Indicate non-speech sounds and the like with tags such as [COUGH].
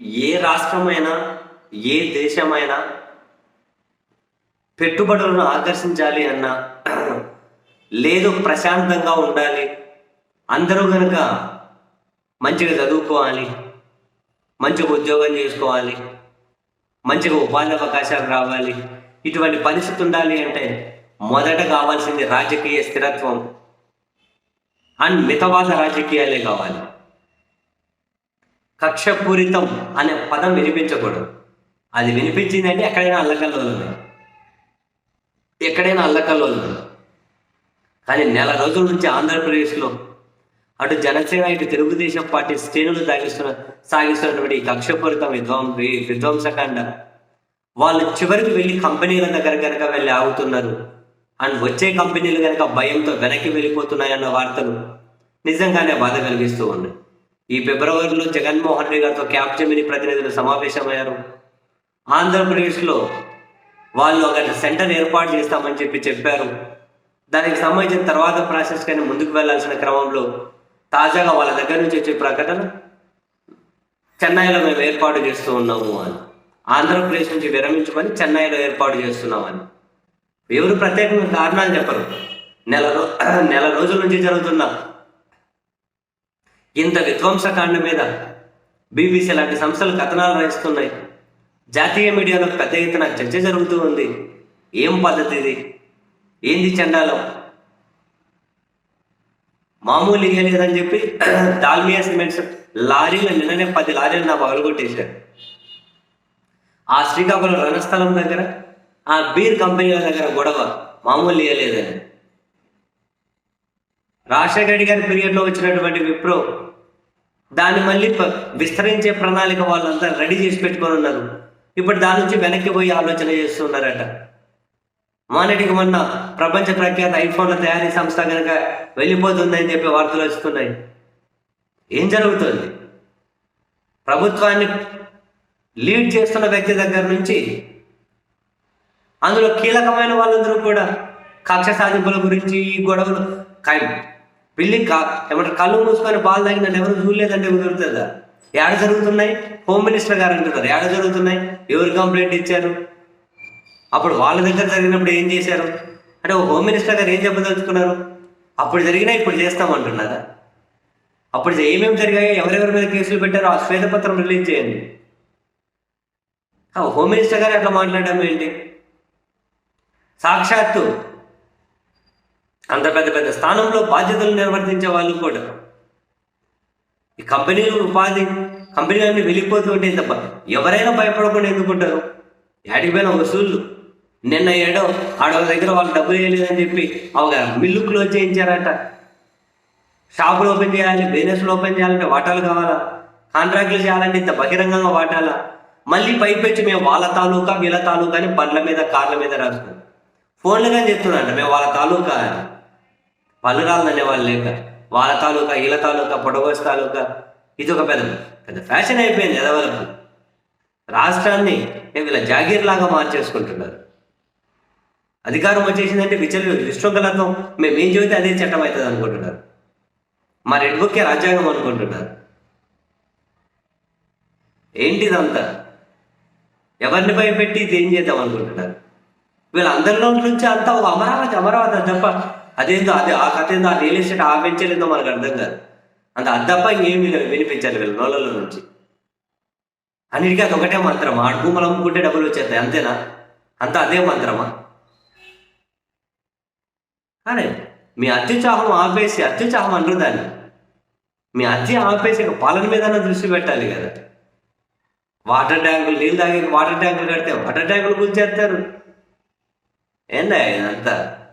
ఏ రాష్ట్రమైనా ఏ దేశమైనా పెట్టుబడులను ఆకర్షించాలి అన్నా లేదు ప్రశాంతంగా ఉండాలి. అందరూ కనుక మంచిగా చదువుకోవాలి మంచిగా ఉద్యోగం చేసుకోవాలి మంచిగా ఉపాధి అవకాశాలు రావాలి ఇటువంటి పరిస్థితి ఉండాలి అంటే మొదట కావాల్సింది రాజకీయ స్థిరత్వం. అండ్ మితవాద రాజకీయాలే కావాలి. కక్షపూరితం అనే పదం వినిపించకూడదు. అది వినిపించిందంటే ఎక్కడైనా అల్లకల్లోలమే ఎక్కడైనా అల్లకల్లోలమే కానీ నెల రోజుల నుంచి ఆంధ్రప్రదేశ్లో అటు జనసేన ఇటు తెలుగుదేశం పార్టీ శ్రేణులు సాగిస్తున్న సాగిస్తున్నటువంటి కక్షపూరితం విధ్వం విధ్వంసకాండ వాళ్ళు చివరికి వెళ్ళి కంపెనీల దగ్గర కనుక వెళ్ళి ఆగుతున్నారు. అండ్ వచ్చే కంపెనీలు కనుక భయంతో వెనక్కి వెళ్ళిపోతున్నాయన్న వార్తలు నిజంగానే బాధ కలిగిస్తూ ఉన్నాయి. ఈ ఫిబ్రవరిలో జగన్మోహన్ రెడ్డి గారితో క్యాప్చమిని ప్రతినిధులు సమావేశమయ్యారు. ఆంధ్రప్రదేశ్లో వాళ్ళు ఒక సెంటర్ ఏర్పాటు చేస్తామని చెప్పి చెప్పారు. దానికి సంబంధించిన తర్వాత ప్రాసెస్ కానీ ముందుకు వెళ్ళాల్సిన క్రమంలో తాజాగా వాళ్ళ దగ్గర నుంచి వచ్చే ప్రకటన చెన్నైలో మేము ఏర్పాటు చేస్తూ ఉన్నాము అని. ఆంధ్రప్రదేశ్ నుంచి విరమించుకొని చెన్నైలో ఏర్పాటు చేస్తున్నామని ఎవరు ప్రత్యేకంగా కారణాలు చెప్పరు. నెల రో నెల రోజుల నుంచి జరుగుతున్న ఇంత విధ్వంసకాండ మీద బీబీసీ లాంటి సంస్థలు కథనాలు రాయిస్తున్నాయి. జాతీయ మీడియాలో పెద్ద ఎత్తున చర్చ జరుగుతూ ఉంది. ఏం పద్ధతి ఇది? ఏంది చండాలం? మామూలు ఇయ్యలేదని చెప్పి [CLEARS THROAT] దాల్మియా సిమెంట్స్ లారీలు నిన్ననే పది లారీలు నా పగలగొట్టేశారు ఆ శ్రీకాకుళం రణస్థలం దగ్గర ఆ బీర్ కంపెనీల దగ్గర గొడవ మామూలు ఇయ్యలేదని రాజశేఖర రెడ్డి గారి పీరియడ్లో వచ్చినటువంటి విప్రో దాన్ని మళ్ళీ విస్తరించే ప్రణాళిక వాళ్ళంతా రెడీ చేసి పెట్టుకొని ఉన్నారు. ఇప్పుడు దాని నుంచి వెనక్కి పోయి ఆలోచన చేస్తున్నారట. మొన్నటికి మొన్న ప్రపంచ ప్రఖ్యాత ఐఫోన్ల తయారీ సంస్థ కనుక వెళ్ళిపోతుందని చెప్పి వార్తలు వస్తున్నాయి. ఏం జరుగుతుంది? ప్రభుత్వాన్ని లీడ్ చేస్తున్న వ్యక్తి దగ్గర నుంచి అందులో కీలకమైన వాళ్ళందరూ కూడా కక్ష సాధింపుల గురించి ఈ గొడవలు ఖాయం. పిల్లి కా ఏమంటారు కళ్ళు మూసుకొని పాలు తాగి ఎవరు చూడలేదంటే కుదురుతుందా? ఏడ జరుగుతున్నాయి? హోమ్ మినిస్టర్ గారు అంటున్నారు. ఏడ జరుగుతున్నాయి? ఎవరు కంప్లైంట్ ఇచ్చారు? అప్పుడు వాళ్ళ దగ్గర జరిగినప్పుడు ఏం చేశారు? అంటే ఓ హోమ్ మినిస్టర్ గారు ఏం చెప్పదలుచుకున్నారు? అప్పుడు జరిగినా ఇప్పుడు చేస్తామంటున్నారా అప్పుడు ఏమేమి జరిగాయో ఎవరెవరి మీద కేసులు పెట్టారో ఆ శ్వేతపత్రం రిలీజ్ చేయండి. హోమ్ మినిస్టర్ గారు అట్లా మాట్లాడడం ఏంటి? సాక్షాత్తు అంత పెద్ద పెద్ద స్థానంలో బాధ్యతలు నిర్వర్తించే వాళ్ళు కూడా. ఈ కంపెనీలు ఉపాధి కంపెనీలన్నీ వెళ్ళిపోతుంటే ఉంటే ఇంత ఎవరైనా భయపడకుండా ఎందుకుంటారు? యాడికి పోయిన వసూళ్ళు నిన్న ఏడో ఆడవ దగ్గర వాళ్ళు డబ్బులు వేయలేదని చెప్పి ఒక మిల్లు క్లోజ్ చేయించారట. షాపులు ఓపెన్ చేయాలి బిజినెస్లు ఓపెన్ చేయాలంటే వాటాలు కావాలా? కాంట్రాక్ట్లు చేయాలంటే ఇంత బహిరంగంగా వాటాలా? మళ్ళీ పైపెచ్చి మేము వాళ్ళ తాలూకా వీళ్ళ తాలూకా అని బండ్ల మీద కార్ల మీద రాసుకున్నాం ఫోన్లు కానీ చెప్తున్నాంట మేము వాళ్ళ తాలూకా అని అనేవాళ్ళు వాళ్ళు లేక వాళ్ళ తాలూకా ఇళ్ళ తాలూకా పొడగోస్ తాలూకా ఇది ఒక పెద్ద పెద్ద ఫ్యాషన్ అయిపోయింది ఎదవలకు రాష్ట్రాన్ని వీళ్ళ జాగీర్ లాగా మార్చేసుకుంటున్నారు. అధికారం వచ్చేసిందంటే విచలు విశృంఖలత్వం మేము ఏం చెబితే అదే చట్టం అవుతుంది అనుకుంటున్నారు. మా రెడ్ బుక్కే రాజ్యాంగం అనుకుంటున్నారు. ఏంటిదంతా? ఎవరిని భయపెట్టి ఇది ఏం చేద్దాం అనుకుంటున్నారు? వీళ్ళందరిలో నుంచి అంతా ఒక అమరావతి అమరావతి తప్ప అదేందో అదే ఆ కథ ఏందో ఆ రియల్ ఎస్టేట్ ఆ పెంచలేదో మనకు అర్థం కాదు. అంత అది ఏమి వినిపించాలి వీళ్ళ నోళ్ళలో నుంచి. అన్నిటికీ అది ఒకటే మంత్రమా? ఆడు భూములు అమ్ముకుంటే డబ్బులు వచ్చేస్తాయి అంతేనా? అంతా అదే మంత్రమా? అరే మీ అత్యుత్సాహం ఆపేసి అత్యుత్సాహం అంటారు దాన్ని. మీ అత్య ఆపేసి పాలన మీద దృష్టి పెట్టాలి కదా. వాటర్ ట్యాంకులు నీళ్ళు తాగే వాటర్ ట్యాంకులు కడితే వాటర్ ట్యాంకులు కూల్చేస్తారు. ఏందా ఇదంతా?